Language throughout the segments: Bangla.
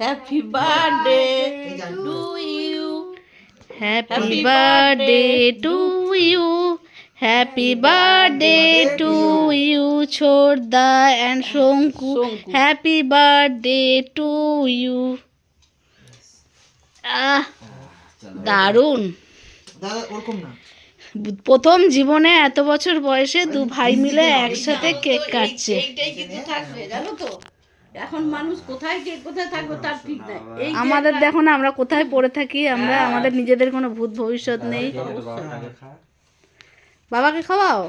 Happy birthday to you happy birthday to you happy birthday to you ছোটদা and Shanku Shanku. Happy birthday to you ah দারুণ. প্রথম জীবনে এত বছর বয়সে দু ভাই মিলে একসাথে কেক কাটছে। এইটাই কিন্তু থাকবে জানো তো? এখন মানুষ কোথায় কে কোথায় থাকবে তার ঠিক নাই। এই আমাদের দেখো না আমরা কোথায় পড়ে থাকি আমরা আমাদের নিজেদের কোনো ভূত ভবিষ্যৎ নেই। বাবাকে খাওয়াও?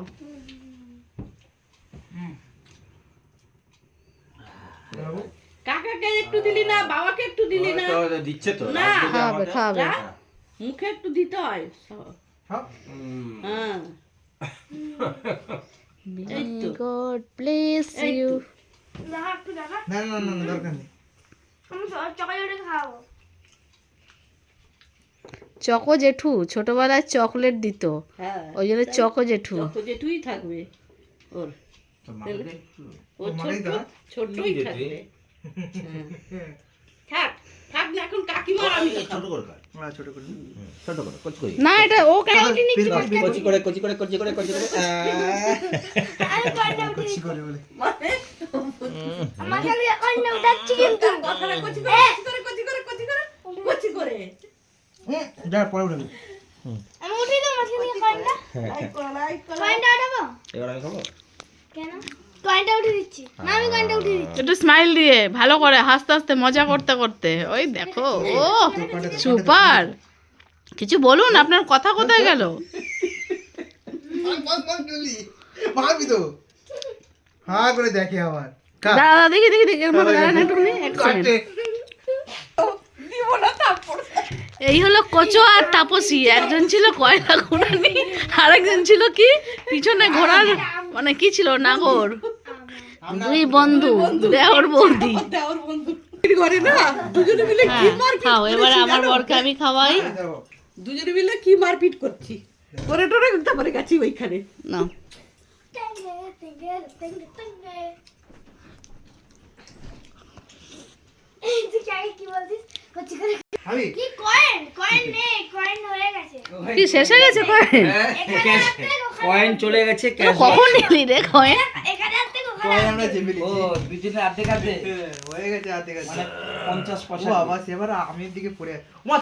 কাকাকে একটু দিলি না বাবাকে একটু দিলি না? দিচ্ছে তো। না। খাওয়াবে খাওয়াবে। মুখে একটু দিতে হয়। হ্যাঁ। হ্যাঁ এই তো। না না না না দরকার নেই চকো জেঠু ছোটবেলায় চকলেট দিত। হ্যাঁ ওই জন্য চকো জেঠু। যেটুই থাকবে ওর। থাকবে। থাক থাক না এখন কাকিমার আমি তো ছোট। করে ছোট করে ছোট করে কচি করে। না এটা ও নিচ্ছে কচি করে কচি করে কচি করে কচি করে। কচি করে বলে। কথাটা কচি করে কচি করে কচি করে কচি করে কচি করে। হুম, যা পরে উঠে লাইক করো লাইক করো এবার আমি খাব? একটু স্মাইল দিয়ে ভালো করে হাসতে হাসতে মজা করতে করতে। ওই দেখো ও সুপার। কিছু বলুন আপনার কথা কোথায় গেল? তো। হা করে দেখে আবার। দাদা দেখি দেখি দেখি এর মধ্যে দাঁড়ান একটুখানি এক এই হলো কচো আর তাপসী। একজন ছিল কয়লা ঘোড়ানি আর একজন ছিল কি? পিছনে ঘোড়ার মানে কি ছিল? নাগর। দুই বন্ধু দেওর বৌদি। দেওর বন্ধু। করে না? দুজনে মিলে কি হ্যাঁ মারপিট খাও এবার আমার বরকে আমি খাওয়াই। দুজনে মিলে কি মারপিট করছি? করে টোরে তারপরে গেছি ওইখানে। না। কি শেষ হয়ে গেছে কয়েন? কয়েন চলে গেছে ক্যাশ। কখন নিলি রে কয়েন? পরে আমরা চেপে ও দুজনে অর্ধেক অর্ধেক হ্যাঁ, হয়ে গেছে হাতে গেছে মানে পঞ্চাশ ও পয়সা। বাবা সেবার আমির দিকে পড়ে আছে।